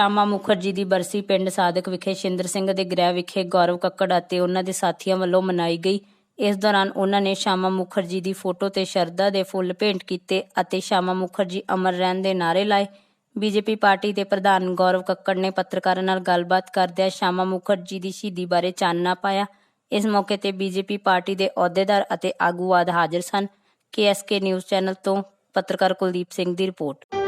ਸ਼ਾਮਾ ਮੁਖਰਜੀ ਦੀ ਬਰਸੀ ਪਿੰਡ ਸਾਦਕ ਵਿਖੇ ਸ਼ਿੰਦਰ ਸਿੰਘ ਦੇ ਗ੍ਰਹਿ ਵਿਖੇ ਗੌਰਵ ਕੱਕੜ ਅਤੇ ਉਹਨਾਂ ਦੇ ਸਾਥੀਆਂ ਵੱਲੋਂ ਮਨਾਈ ਗਈ। ਇਸ ਦੌਰਾਨ ਉਹਨਾਂ ਨੇ ਸ਼ਾਮਾ ਮੁਖਰਜੀ ਦੀ ਫੋਟੋ ਤੇ ਸ਼ਰਧਾ ਦੇ ਫੁੱਲ ਭੇਂਟ ਕੀਤੇ ਅਤੇ ਸ਼ਾਮਾ ਮੁਖਰਜੀ ਅਮਰ ਰਹਿਣ ਦੇ ਨਾਅਰੇ ਲਾਏ। ਬੀਜੇਪੀ ਪਾਰਟੀ ਦੇ ਪ੍ਰਧਾਨ ਗੌਰਵ ਕੱਕੜ ਨੇ ਪੱਤਰਕਾਰਾਂ ਨਾਲ ਗੱਲਬਾਤ ਕਰਦਿਆਂ ਸ਼ਾਮਾ ਮੁਖਰਜੀ ਦੀ ਸ਼ਹੀਦੀ ਬਾਰੇ ਚਾਨਣਾ ਪਾਇਆ। ਇਸ ਮੌਕੇ ਤੇ ਬੀਜੇਪੀ ਪਾਰਟੀ ਦੇ ਅਹੁਦੇਦਾਰ ਅਤੇ ਆਗੂ ਆਦ ਹਾਜ਼ਰ ਸਨ। ਕੇਐਸਕੇ ਨਿਊਜ਼ ਚੈਨਲ ਤੋਂ ਪੱਤਰਕਾਰ ਕੁਲਦੀਪ ਸਿੰਘ ਦੀ ਰਿਪੋਰਟ।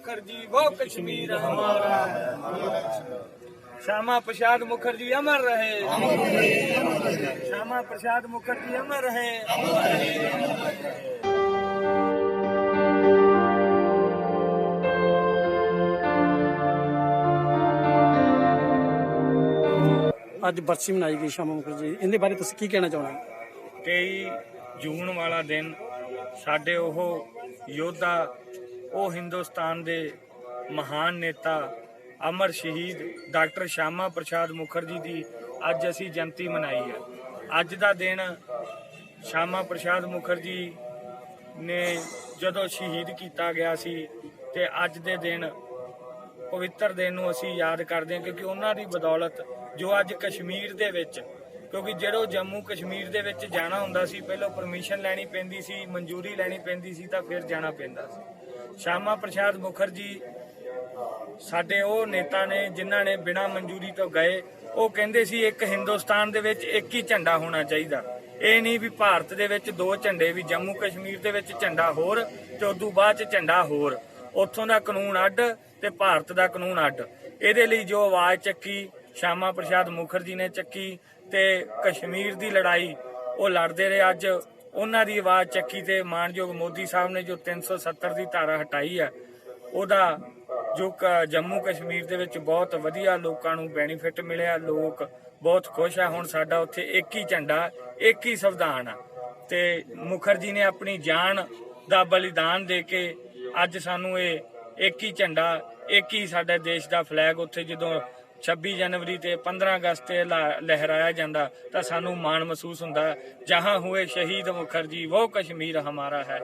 मुखर्जी वो कश्मीर हमारा है श्यामा प्रसाद मुखर्जी अमर रहे श्यामा प्रसाद मुखर्जी अमर रहे ਅੱਜ ਬਰਸੀ ਮਨਾਈ ਗਈ ਸ਼ਾਮਾ ਮੁਖਰਜੀ ਇਹਦੇ ਬਾਰੇ ਤੁਸੀਂ ਕੀ ਕਹਿਣਾ ਚਾਹੁੰਦੇ 23 ਜੂਨ ਵਾਲਾ ਦਿਨ ਸਾਡੇ ਉਹ ਯੋਧਾ ਉਹ ਹਿੰਦੁਸਤਾਨ ਦੇ ਮਹਾਨ ਨੇਤਾ ਅਮਰ ਸ਼ਹੀਦ ਡਾਕਟਰ ਸ਼ਾਮਾ ਪ੍ਰਸਾਦ ਮੁਖਰਜੀ ਦੀ ਅੱਜ ਅਸੀਂ ਜਯੰਤੀ ਮਨਾਈ ਹੈ। ਅੱਜ ਦਾ ਦਿਨ ਸ਼ਾਮਾ ਪ੍ਰਸਾਦ ਮੁਖਰਜੀ ਨੇ ਜਦੋਂ ਸ਼ਹੀਦ ਕੀਤਾ ਗਿਆ ਸੀ ਤੇ ਅੱਜ ਦੇ ਦਿਨ ਪਵਿੱਤਰ ਦਿਨ ਨੂੰ ਅਸੀਂ ਯਾਦ ਕਰਦੇ ਹਾਂ ਕਿਉਂਕਿ ਉਹਨਾਂ ਦੀ ਬਦੌਲਤ ਜੋ ਅੱਜ ਕਸ਼ਮੀਰ ਦੇ ਵਿੱਚ ਕਿਉਂਕਿ ਜਦੋਂ ਜੰਮੂ ਕਸ਼ਮੀਰ ਦੇ ਵਿੱਚ ਜਾਣਾ ਹੁੰਦਾ ਸੀ, ਪਹਿਲਾਂ ਪਰਮਿਸ਼ਨ ਲੈਣੀ ਪੈਂਦੀ ਸੀ, ਮਨਜ਼ੂਰੀ ਲੈਣੀ ਪੈਂਦੀ ਸੀ, ਤਾਂ ਫਿਰ ਜਾਣਾ ਪੈਂਦਾ ਸੀ। ਸ਼ਾਮਾ ਪ੍ਰਸਾਦ ਮੁਖਰਜੀ, ਸਾਡੇ ਉਹ ਨੇਤਾ ਨੇ, ਜਿਨ੍ਹਾਂ ਨੇ ਬਿਨਾਂ ਮਨਜ਼ੂਰੀ ਤੋਂ ਗਏ, ਉਹ ਕਹਿੰਦੇ ਸੀ, ਇੱਕ ਹਿੰਦੁਸਤਾਨ ਦੇ ਵਿੱਚ ਇੱਕ ਹੀ ਝੰਡਾ ਹੋਣਾ ਚਾਹੀਦਾ। ਇਹ ਨਹੀਂ ਵੀ ਭਾਰਤ ਦੇ ਵਿੱਚ ਦੋ ਝੰਡੇ, ਵੀ ਜੰਮੂ ਕਸ਼ਮੀਰ ਦੇ ਵਿੱਚ ਝੰਡਾ ਹੋਰ ਤੇ ਉਦੋਂ ਬਾਅਦ ਚ ਝੰਡਾ ਹੋਰ। ਉੱਥੋਂ ਦਾ ਕਾਨੂੰਨ ਅੱਡ ਤੇ ਭਾਰਤ ਦਾ ਕਾਨੂੰਨ ਅੱਡ। ਇਹਦੇ ਲਈ ਜੋ ਆਵਾਜ਼ ਚੱਕੀ ਸ਼ਾਮਾ ਪ੍ਰਸਾਦ ਮੁਖਰਜੀ ਨੇ ਚੱਕੀ ਤੇ ਕਸ਼ਮੀਰ ਦੀ ਲੜਾਈ, ਉਹ ਲੜਦੇ ਰਹੇ ਅੱਜ। ਉਹਨਾਂ ਦੀ ਆਵਾਜ਼ ਚੱਕੀ ਤੇ ਮਾਨਯੋਗ ਮੋਦੀ ਸਾਹਿਬ ਨੇ ਜੋ 370 ਦੀ ਧਾਰਾ ਹਟਾਈ ਹੈ, ਉਹਦਾ ਜੋ ਕ- ਜੰਮੂ ਕਸ਼ਮੀਰ ਦੇ ਵਿੱਚ ਬਹੁਤ ਵਧੀਆ ਲੋਕਾਂ ਨੂੰ ਬੈਨੀਫਿਟ ਮਿਲਿਆ, ਲੋਕ ਬਹੁਤ ਖੁਸ਼ ਆ। ਹੁਣ ਸਾਡਾ ਉੱਥੇ ਇੱਕ ਹੀ ਝੰਡਾ, ਇੱਕ ਹੀ ਸੰਵਿਧਾਨ ਆ। ਤੇ ਮੁਖਰਜੀ ਨੇ ਆਪਣੀ ਜਾਨ ਦਾ ਬਲੀਦਾਨ ਦੇ ਕੇ ਅੱਜ ਸਾਨੂੰ ਇਹ ਇੱਕ ਹੀ ਝੰਡਾ, ਇੱਕ ਹੀ ਸਾਡੇ ਦੇਸ਼ ਦਾ ਫਲੈਗ ਉੱਥੇ ਜਦੋਂ 26 ਜਨਵਰੀ ਤੇ 15 ਅਗਸਤ ਤੇ ਲਾ- ਲਹਿਰਾਇਆ ਜਾਂਦਾ ਤਾਂ ਸਾਨੂੰ ਮਾਣ ਮਹਿਸੂਸ ਹੁੰਦਾ, ਜਹਾਂ ਹੋਏ ਸ਼ਹੀਦ ਮੁਖਰਜੀ ਉਹ ਕਸ਼ਮੀਰ ਹਮਾਰਾ ਹੈ।